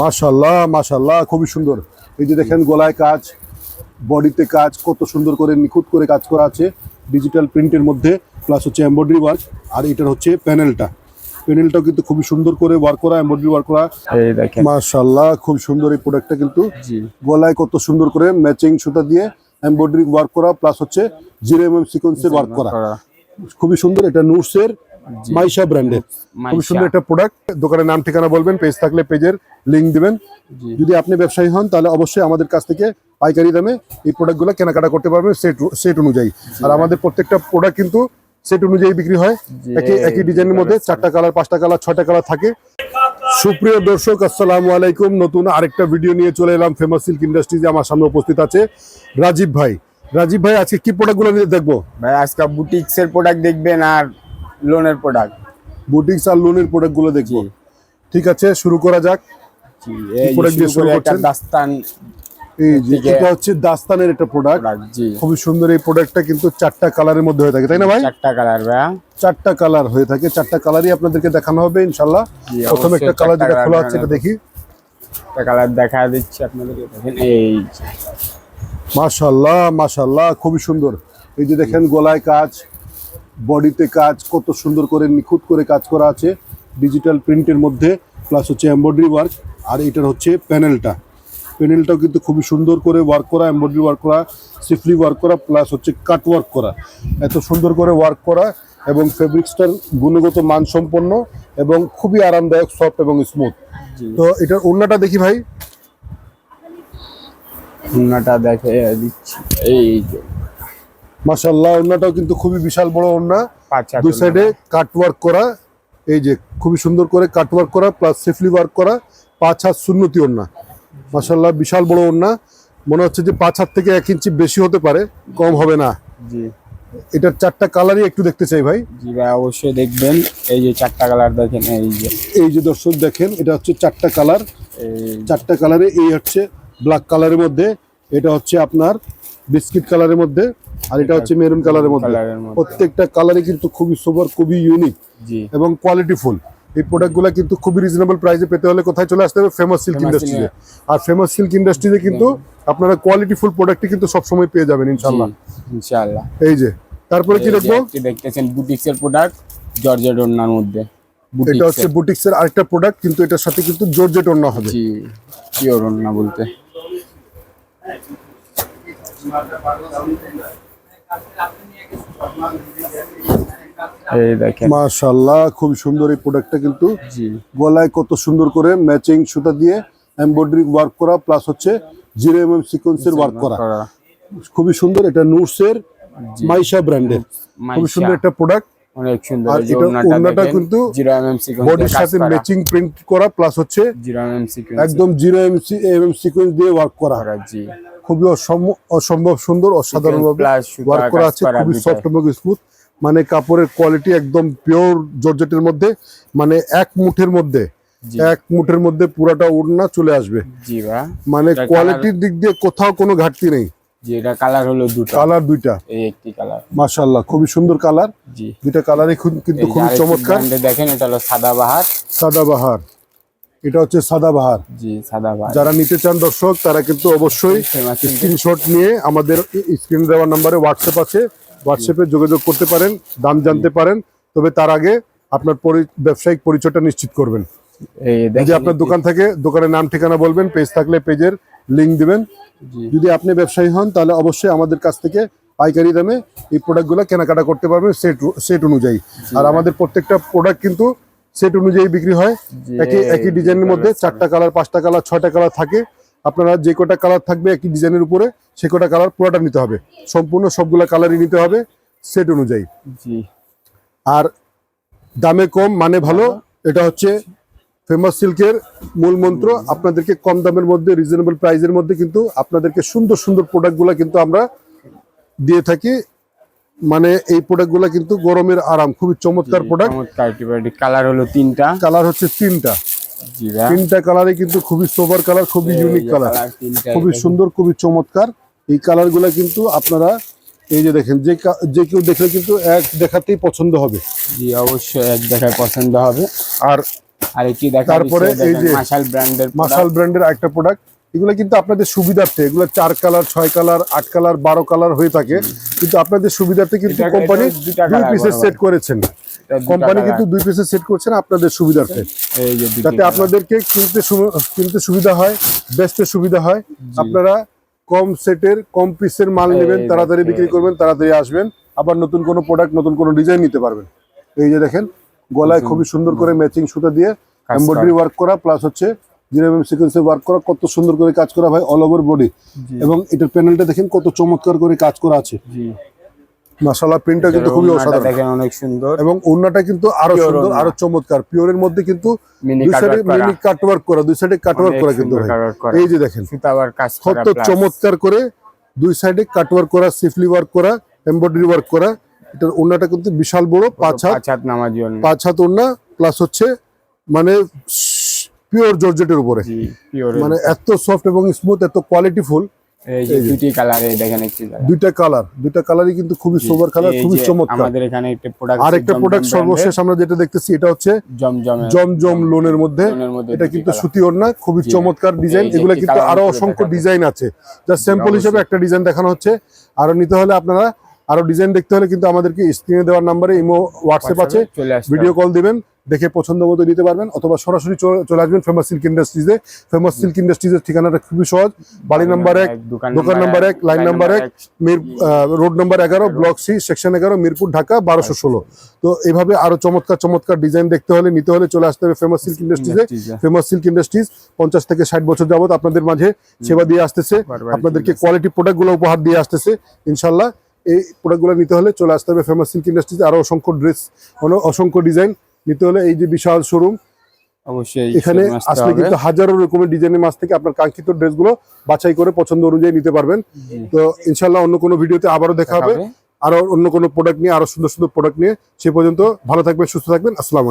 মাশাল্লাহ মাশাল্লাহ খুবই সুন্দর। এই যে দেখেন গলায় কাজ বডিতে কাজ কত সুন্দর করে নিখুঁত করে কাজ করা আছে ডিজিটাল প্রিন্টের মধ্যে প্লাস হচ্ছে এমব্রয়ডারি ওয়ার্ক আর এটার হচ্ছে প্যানেলটা। প্যানেলটাও কিন্তু খুবই সুন্দর করে ওয়ার্ক করা এমব্রয়ডারি ওয়ার্ক করা। মাশাল্লাহ খুব সুন্দর এই প্রোডাক্টটা কিন্তু। গলায় কত সুন্দর করে ম্যাচিং সুতা দিয়ে এমব্রয়ডারি ওয়ার্ক করা প্লাস হচ্ছে জিরো এম এম সিকোয়েন্সের ওয়ার্ক করা। খুবই সুন্দর এটা নুটসের মাইশা ব্র্যান্ডের খুব সুন্দর একটা প্রোডাক্ট দোকানের নাম ঠিকানা বলবেন পেজ থাকলে পেজের লিঙ্ক দিবেন। যদি আপনি ব্যবসায়ী হন তাহলে অবশ্যই আমাদের কাছ থেকে পাইকারি দামে এই প্রোডাক্টগুলো কেনাকাটা করতে পারবেন সেট সেট অনুযায়ী। আর আমাদের প্রত্যেকটা প্রোডাক্ট কিন্তু সেট অনুযায়ী বিক্রি হয়। একই একই ডিজাইনের মধ্যে চারটা কালার পাঁচটা কালার ছয়টা কালার থাকে। সুপ্রিয় দর্শক আসসালামু আলাইকুম। নতুন আরেকটা ভিডিও নিয়ে চলে এলাম ফেমাস সিল্ক ইন্ডাস্ট্রিজে আমার সামনে উপস্থিত আছে রাজীব ভাই। রাজীব ভাই আজকে কি প্রোডাক্টগুলো নিয়ে দেখব? ভাই আজকে বুটিক্স এর প্রোডাক্ট দেখবেন আর লোনের প্রোডাক্ট বুটিক্স আর লোনের প্রোডাক্টগুলো দেখব। ঠিক আছে শুরু করা যাক। দিয়ে শুরু করছেন? দাস্তান এই যে এটা হচ্ছে দাস্তানের একটা প্রোডাক্ট খুবই সুন্দর এই প্রোডাক্টটা কিন্তু চারটা কালারের মধ্যে হয়ে থাকে তাই না ভাই? চারটা কালার ভাই চারটা কালার হয়ে থাকে চারটা কালারই আপনাদেরকে দেখানো হবে প্রথম একটা কালার যেটা খোলা হচ্ছে এটা দেখি। একটা কালার দেখা দিচ্ছি আপনাদেরকে দেখেন এই যে। মাশাল্লাহ মাশাল্লাহ খুবই সুন্দর। এই যে দেখেন গলায় কাজ। বডিতে কাজ কত সুন্দর করে নিখুঁত করে কাজ করা আছে ডিজিটাল প্রিন্টের মধ্যে প্লাস হচ্ছে এমব্রয়ডারি ওয়ার্ক আর এটার হচ্ছে প্যানেলটা প্যানেলটাও কিন্তু খুবই সুন্দর করে ওয়ার্ক করা এমব্রয়ডারি ওয়ার্ক করা সিফলি ওয়ার্ক করা প্লাস হচ্ছে কাট ওয়ার্ক করা। এত সুন্দর করে ওয়ার্ক করা এবং ফেব্রিক্সটার গুণগত মানসম্পন্ন এবং খুবই আরামদায়ক সফট এবং স্মুথ তো এটার অন্যটা দেখি ভাই। ওড়নাটা দেখে দিচ্ছি। এই যে মাশাল্লাহ ওন্নাটাও কিন্তু খুবই বিশাল বড় পাঁচ দুই সাইডে কাট ওয়ার্ক করা এই যে খুবই সুন্দর করে কাট ওয়ার্ক করা প্লাস সেফলি ওয়ার্ক করা পাঁচ হাত শূন্যতি ওন্না মাশাল্লাহ বিশাল বড় ওন্না মনে হচ্ছে যে পাঁচ হাত থেকে এক ইঞ্চি বেশি হতে পারে কম হবে না। জি। এটার চারটা কালারই একটু দেখতে চাই ভাই। জি ভাই অবশ্যই দেখবেন। এই যে চারটা কালার দেখেন এই যে। এই যে দর্শক দেখেন এটা হচ্ছে চারটা কালার চারটা কালারে এই হচ্ছে ব্ল্যাক কালারের মধ্যে এটা হচ্ছে আপনার বিস্কিট কালারের মধ্যে। আর এটা হচ্ছে মেরুন কালারের মধ্যে। প্রত্যেকটা কালারই কিন্তু খুবই সুপার খুবই ইউনিক এবং কোয়ালিটিফুল এই প্রোডাক্টগুলো কিন্তু খুবই রিজনেবল প্রাইসে পেতে হলে কোথায় চলে আসতে হবে? ফেমাস সিল্ক ইন্ডাস্ট্রিতে আর ফেমাস সিল্ক ইন্ডাস্ট্রিতে কিন্তু আপনারা কোয়ালিটিফুল প্রোডাক্টই কিন্তু সবসময় পেয়ে যাবেন ইনশাল্লাহ ইনশাআল্লাহ। এই যে তারপরে কি দেখব? দেখতেছেন বুটিক্স এর প্রোডাক্ট জর্জেট ওড়নার মধ্যে। এটা হচ্ছে বুটিক্সের আরেকটা প্রোডাক্ট কিন্তু এটার সাথে কিন্তু জর্জেট অন্য হবে। জি পিওর ওড়না বলতে। এই দেখেন। খুব সুন্দর এই প্রোডাক্টটা কিন্তু। জি। গলায় কত সুন্দর করে ম্যাচিং সুতা দিয়ে এমব্রয়ডারি ওয়ার্ক করা প্লাস হচ্ছে জিরো এম এম সিকোয়েন্সের ওয়ার্ক করা। খুবই সুন্দর এটা নুটসের মাইশা ব্র্যান্ডের খুবই সুন্দর একটা প্রোডাক্ট অনেক সুন্দর আর এটা কিন্তু এমএম সিকোয়েন্স বডির সাথে ম্যাচিং প্রিন্ট করা প্লাস হচ্ছে জিরো এমএম সিকোয়েন্স একদম zero M C M M sequence দিয়ে ওয়ার্ক করা। করা জি। খুবই অসম্ভ- অসম্ভব সুন্দর অসাধারণ ভাবে ওয়ার্ক করা আছে খুবই সফট এবং স্মুথ মানে কাপড়ের কোয়ালিটি একদম পিওর জর্জেটের মধ্যে মানে এক মুঠের মধ্যে এক মুঠের মধ্যে পুরাটা ওড়না চলে আসবে। মানে কোয়ালিটির দিক দিয়ে কোথাও কোনো ঘাটতি নেই। কালার হলো দুটো। কালার দুইটা। এই একটি কালার খুবই সুন্দর কালার জি। দুইটা কালারই কিন্তু খুবই চমৎকার। দেখেন এটা হলো সাদাবাহার সাদাবাহার এটা হচ্ছে সাদাবাহার। জি সাদাবাহার। যারা নিতে চান দর্শক তারা কিন্তু অবশ্যই স্ক্রিনশট নিয়ে আমাদের স্ক্রিন দেওয়ার নাম্বারে হোয়াটসঅ্যাপ আছে। হোয়াটসঅ্যাপে যোগাযোগ করতে পারেন দাম জানতে পারেন। তবে তার আগে আপনার ব্যবসায়িক পরিচয়টা নিশ্চিত করবেন। যদি আপনার দোকান থাকে দোকানের নাম ঠিকানা বলবেন পেজ থাকলে পেজের লিঙ্ক দিবেন। যদি আপনি ব্যবসায়ী হন তাহলে অবশ্যই আমাদের কাছ থেকে পাইকারি দামে এই প্রোডাক্টগুলো কেনাকাটা করতে পারবেন সেট সেট অনুযায়ী। আর আমাদের প্রত্যেকটা প্রোডাক্ট কিন্তু সেট অনুযায়ী বিক্রি হয়। একই একই ডিজাইনের মধ্যে চারটা কালার পাঁচটা কালার ছয়টা কালার থাকে। আপনারা যে কটা কালার থাকবে একই ডিজাইনের উপরে সে কটা কালার পুরোটা নিতে হবে। সম্পূর্ণ সবগুলো কালারই নিতে হবে সেট অনুযায়ী। আর দামে কম মানে ভালো এটা হচ্ছে ফেমাস সিল্কের মূল মন্ত্র। আপনাদেরকে কম দামের মধ্যে রিজনেবল প্রাইসের মধ্যে কিন্তু আপনাদেরকে সুন্দর সুন্দর প্রোডাক্টগুলো কিন্তু আমরা দিয়ে থাকি। মানে এই প্রোডাক্টগুলো কিন্তু গরমের আরাম খুবই চমৎকার প্রোডাক্ট কালার হলো তিনটা। কালার হচ্ছে তিনটা। তিনটা কালারে কিন্তু খুবই সোভার কালার খুবই ইউনিক কালার খুবই সুন্দর খুবই চমৎকার। এই কালারগুলো কিন্তু আপনারা এই যে দেখেন যে কা- যে কেউ দেখলে কিন্তু এক দেখাতেই পছন্দ হবে। জি অবশ্যই এক দেখায় পছন্দ হবে। আর আর এটি দেখা তারপরে এই যে মাশাল ব্র্যান্ডের মার্শাল ব্র্যান্ডের একটা প্রোডাক্ট এগুলো কিন্তু আপনাদের সুবিধার্থে এগুলো চার কালার ছয় কালার আট কালার বারো কালার হয়ে থাকে। কিন্তু আপনাদের সুবিধার্থে কিন্তু কোম্পানি দুই পিসের সেট করেছেন। কোম্পানি কিন্তু দুই পিসের সেট করছেন আপনাদের সুবিধার্থে। যাতে আপনাদেরকে কিনতে কিনতে সুবিধা হয় বেচতে সুবিধা হয়। আপনারা কম সেটের কম পিসের মাল নেবেন তাড়াতাড়ি বিক্রি করবেন তাড়াতাড়ি আসবেন। আবার নতুন কোনো প্রোডাক্ট নতুন কোনো ডিজাইন নিতে পারবেন। এই যে দেখেন গলায় খুবই সুন্দর করে ম্যাচিং সুতা দিয়ে এমব্রয়ডারি ওয়ার্ক করা প্লাস হচ্ছে জিরো এম সিকোয়েন্সে ওয়ার্ক করা কত সুন্দর করে কাজ করা ভাই অল ওভার বডি এবং এটার প্যানেলটা দেখেন কত চমৎকার করে কাজ করা আছে। মাশাআল্লাহ প্রিন্টটা কিন্তু খুবই অসাধারণ। দেখেন অনেক সুন্দর। এবং ওড়নাটা কিন্তু আরও সুন্দর আরও চমৎকার। পিওরের মধ্যে কিন্তু দুই সাইডে মিনি কাটওয়ার্ক করা। দুই সাইডে কাটওয়ার্ক অনেক করা কিন্তু ভাই। এই যে দেখেন কাজ করা কত চমৎকার করে দুই সাইডে কাটওয়ার্ক করা সিফলি ওয়ার্ক করা এমব্রয়ডারি ওয়ার্ক করা। এটার ওড়নাটা কিন্তু বিশাল বড় পাঁচ হাত। পাঁচ হাত পাঁচ ওড়না প্লাস হচ্ছে মানে পিওর জর্জেটের উপরে। মানে এত সফট এবং স্মুথ এত কোয়ালিটিফুল। দুইটা কালার দুইটা কালারই কিন্তু খুবই সোবার কালার খুবই চমৎকার। আমাদের এখানে একটা প্রোডাক্ট আর একটা প্রোডাক্ট সর্বশেষ আমরা যেটা দেখতেছি এটা হচ্ছে জমজমে জমজম লোনের মধ্যে। এটা কিন্তু colour। সুতি ওড়না খুবই চমৎকার ডিজাইন এগুলো কিন্তু আরও অসংখ্য ডিজাইন আছে। যা স্যাম্পল হিসেবে একটা ডিজাইন দেখানো হচ্ছে। আরও নিতে হলে আপনারা আরও ডিজাইন দেখতে হলে কিন্তু আমাদেরকে স্ক্রিনে দেওয়ার নাম্বারে ইমো হোয়াটসঅ্যাপ আছে। ভিডিও কল দিবেন। দেখে পছন্দ মতো নিতে পারবেন অথবা সরাসরি চলে আসবেন ফেমাস সিল্ক ইন্ডাস্ট্রিজে ফেমাস সিল্ক ইন্ডাস্ট্রিজের ঠিকানাটা খুবই সহজ। বাড়ি নাম্বার এক দোকান নাম্বার এক লাইন নাম্বার এক মির রোড নাম্বার এগারো ব্লক সি সেকশন এগারো মিরপুর ঢাকা বারোশো ষোলো। তো এইভাবে আরও চমৎকার চমৎকার ডিজাইন দেখতে হলে নিতে হলে চলে আসতে হবে ফেমাস সিল্ক ইন্ডাস্ট্রিজে ফেমাস সিল্ক ইন্ডাস্ট্রিজ পঞ্চাশ থেকে ষাট বছর যাবত আপনাদের মাঝে সেবা দিয়ে আসতেছে। আপনাদেরকে কোয়ালিটি প্রোডাক্টগুলো উপহার দিয়ে আসতেছে ইনশাল্লাহ। এই প্রোডাক্টগুলো নিতে হলে চলে আসতে হবে ফেমাস সিল্ক ইন্ডাস্ট্রিজে আরও অসংখ্য ড্রেস অসংখ্য ডিজাইন নিতে হলে এই যে বিশাল শোরুম অবশ্যই এখানে আসলে। কিন্তু হাজারো রকমের ডিজাইনের মাছ থেকে আপনার কাঙ্ক্ষিত ড্রেসগুলো বাছাই করে পছন্দ অনুযায়ী নিতে পারবেন। তো ইনশাল্লাহ অন্য কোনো ভিডিওতে আবারও দেখা হবে। আরও অন্য কোনো প্রোডাক্ট নিয়ে আরও সুন্দর সুন্দর প্রোডাক্ট নিয়ে সে পর্যন্ত ভালো থাকবেন সুস্থ থাকবেন। আসসালাম